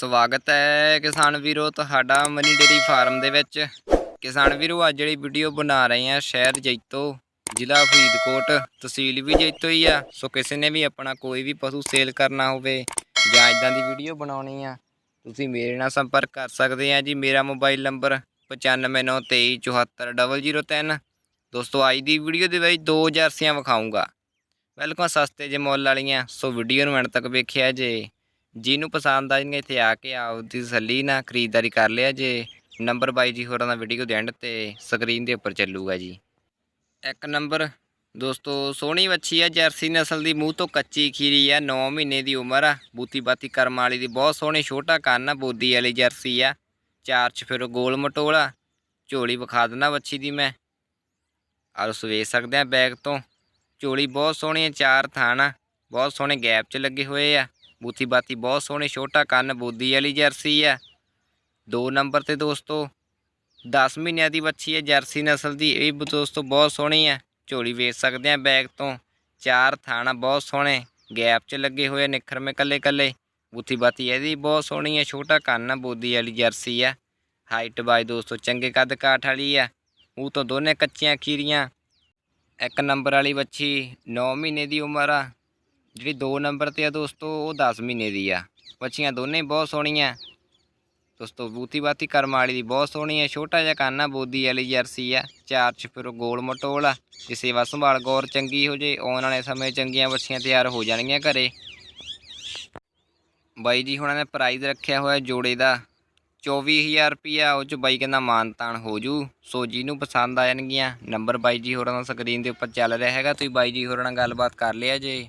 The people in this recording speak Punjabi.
ਸਵਾਗਤ ਹੈ ਕਿਸਾਨ ਵੀਰੋ ਤੁਹਾਡਾ ਮਨੀ ਡੇਰੀ ਫਾਰਮ ਦੇ ਵਿੱਚ। ਕਿਸਾਨ ਵੀਰੋ, ਅੱਜ ਜਿਹੜੀ ਵੀਡੀਓ ਬਣਾ ਰਹੇ ਆ ਸ਼ਹਿਰ ਜੈਤੋ, ਜ਼ਿਲ੍ਹਾ ਫਰੀਦਕੋਟ, ਤਹਿਸੀਲ ਵੀ ਜੈਤੋ ਹੀ ਆ। ਸੋ ਕਿਸੇ ਨੇ ਵੀ ਆਪਣਾ ਕੋਈ ਵੀ ਪਸ਼ੂ ਸੇਲ ਕਰਨਾ ਹੋਵੇ ਜਾਂ ਇਦਾਂ ਦੀ ਵੀਡੀਓ ਬਣਾਉਣੀ ਆ, ਤੁਸੀਂ ਮੇਰੇ ਨਾਲ ਸੰਪਰਕ ਕਰ ਸਕਦੇ ਆ ਜੀ। ਮੇਰਾ ਮੋਬਾਈਲ ਨੰਬਰ 9593744003 ਦੋਸਤੋ, ਅੱਜ ਦੀ ਵੀਡੀਓ ਦੇ ਵਿੱਚ ਦੋ ਜਰਸੀਆਂ ਵਿਖਾਊਂਗਾ। ਬਿਲਕੁਲ ਸਸਤੇ ਜੇ ਮੁੱਲ ਵਾਲੀਆਂ, ਸੋ ਵੀਡੀਓ ਨੂੰ ਐਂਡ ਤੱਕ ਵੇਖਿਆ ਜੇ। ਜਿਹਨੂੰ ਪਸੰਦ ਆ ਜਾਣਗੇ ਇੱਥੇ ਆ ਕੇ ਆਪਦੀ ਤਸੱਲੀ ਨਾਲ ਖਰੀਦਦਾਰੀ ਕਰ ਲਿਆ ਜੇ। ਨੰਬਰ ਬਾਈ ਜੀ ਹੋਰਾਂ ਦਾ ਵੀਡੀਓ ਦੇ ਐਂਡ ਤੇ ਸਕਰੀਨ ਦੇ ਉੱਪਰ ਚੱਲੂਗਾ ਜੀ। ਇੱਕ ਨੰਬਰ, ਦੋਸਤੋ, ਸੋਹਣੀ ਵੱਛੀ ਆ, ਜਰਸੀ ਨਸਲ ਦੀ, ਮੂੰਹ ਤੋਂ ਕੱਚੀ ਖੀਰੀ ਆ 9 ਮਹੀਨੇ ਦੀ ਉਮਰ ਆ। ਬੂਤੀ ਬਾਤੀ ਕਰਮ ਵਾਲੀ ਦੀ, ਬਹੁਤ ਸੋਹਣੀ, ਛੋਟਾ ਕੰਨ ਆ, ਬੋਦੀ ਵਾਲੀ ਜਰਸੀ ਆ। ਚਾਰ ਚ ਫਿਰ ਗੋਲ ਮਟੋਲਾ ਝੋਲੀ ਵਿਖਾ ਦਿੰਦਾ ਵੱਛੀ ਦੀ ਮੈਂ। ਆਹ ਤੁਸੀਂ ਸਕਦੇ ਆ ਬੈਗ ਤੋਂ। ਝੋਲੀ ਬਹੁਤ ਸੋਹਣੀ ਆ, ਚਾਰ ਥਾਣਾ ਬਹੁਤ ਸੋਹਣੇ ਗੈਪ 'ਚ ਲੱਗੇ ਹੋਏ ਆ। ਬੂਥੀ ਬਾਤੀ ਬਹੁਤ ਸੋਹਣੀ, ਛੋਟਾ ਕੰਨ, ਬੋਦੀ ਵਾਲੀ ਜਰਸੀ ਆ ਦੋ ਨੰਬਰ ਤੇ ਦੋਸਤੋ 10 ਮਹੀਨਿਆਂ ਦੀ ਬੱਚੀ ਹੈ, ਜਰਸੀ ਨਸਲ ਦੀ। ਇਹ ਵੀ ਦੋਸਤੋ ਬਹੁਤ ਸੋਹਣੀ ਆ ਝੋਲੀ ਵੇਚ ਸਕਦੇ ਆ ਬੈਗ ਤੋਂ। ਚਾਰ ਥਾਣਾ ਬਹੁਤ ਸੋਹਣੇ, ਗੈਪ 'ਚ ਲੱਗੇ ਹੋਏ ਨਿਖਰ ਮੇ ਕੱਲੇ ਕੱਲੇ। ਬੂਥੀ ਬਾਤੀ ਇਹਦੀ ਬਹੁਤ ਸੋਹਣੀ ਆ ਛੋਟਾ ਕੰਨ ਬੋਦੀ ਵਾਲੀ ਜਰਸੀ ਆ ਹਾਈਟ ਬਾਈ ਦੋਸਤੋ ਚੰਗੇ ਕੱਦ ਕਾਠ ਵਾਲੀ ਆ ਉਹ ਤੋਂ ਦੋਨੇ ਕੱਚੀਆਂ ਖੀਰੀਆਂ। ਇੱਕ ਨੰਬਰ ਵਾਲੀ ਬੱਚੀ 9 ਮਹੀਨੇ ਦੀ ਉਮਰ ਆ। ਜਿਹੜੀ 2 ਨੰਬਰ ਤੇ ਆ ਦੋਸਤੋ, ਉਹ 10 ਮਹੀਨੇ ਦੀ ਆ। ਬੱਚੀਆਂ ਦੋਨੇ ਹੀ ਬਹੁਤ ਸੋਹਣੀਆਂ। ਦੋਸਤੋ ਬੂਤੀ ਬਾਤੀ ਕਰਮ ਵਾਲੀ ਦੀ ਬਹੁਤ ਸੋਹਣੀ ਹੈ ਛੋਟਾ ਜਿਹਾ ਕਾਨਾ ਬੋਦੀ ਵਾਲੀ ਜਰਸੀ ਆ। ਚਾਰ ਚ ਫਿਰ ਗੋਲ ਮਟੋਲ ਆ। ਤੇ ਸੇਵਾ ਸੰਭਾਲ ਗੌਰ ਚੰਗੀ ਹੋ ਜੇ, ਆਉਣ ਵਾਲੇ ਸਮੇਂ ਚੰਗੀਆਂ ਬੱਚੀਆਂ ਤਿਆਰ ਹੋ ਜਾਣਗੀਆਂ ਘਰੇ। ਬਾਈ ਜੀ, ਹੁਣਾਂ ਨੇ ਪ੍ਰਾਈਜ਼ ਰੱਖਿਆ ਹੋਇਆ ਜੋੜੇ ਦਾ। 24000 ਰੁਪਿਆ ਉਹ ਚ ਬਾਈ ਕਹਿੰਦਾ ਮਾਨ ਤਾਨ ਹੋ ਜੂ। ਸੋ ਜਿਹਨੂੰ ਪਸੰਦ ਆ ਜਾਣਗੀਆਂ। ਨੰਬਰ ਬਾਈ ਜੀ ਹੋਰਾਂ ਦਾ ਸਕਰੀਨ ਦੇ ਉੱਪਰ ਚੱਲ ਰਿਹਾ ਹੈਗਾ। ਤੁਸੀਂ ਬਾਈ ਜੀ ਹੋਰਾਂ ਨਾਲ ਗੱਲਬਾਤ ਕਰ ਲਿਆ ਜੇ।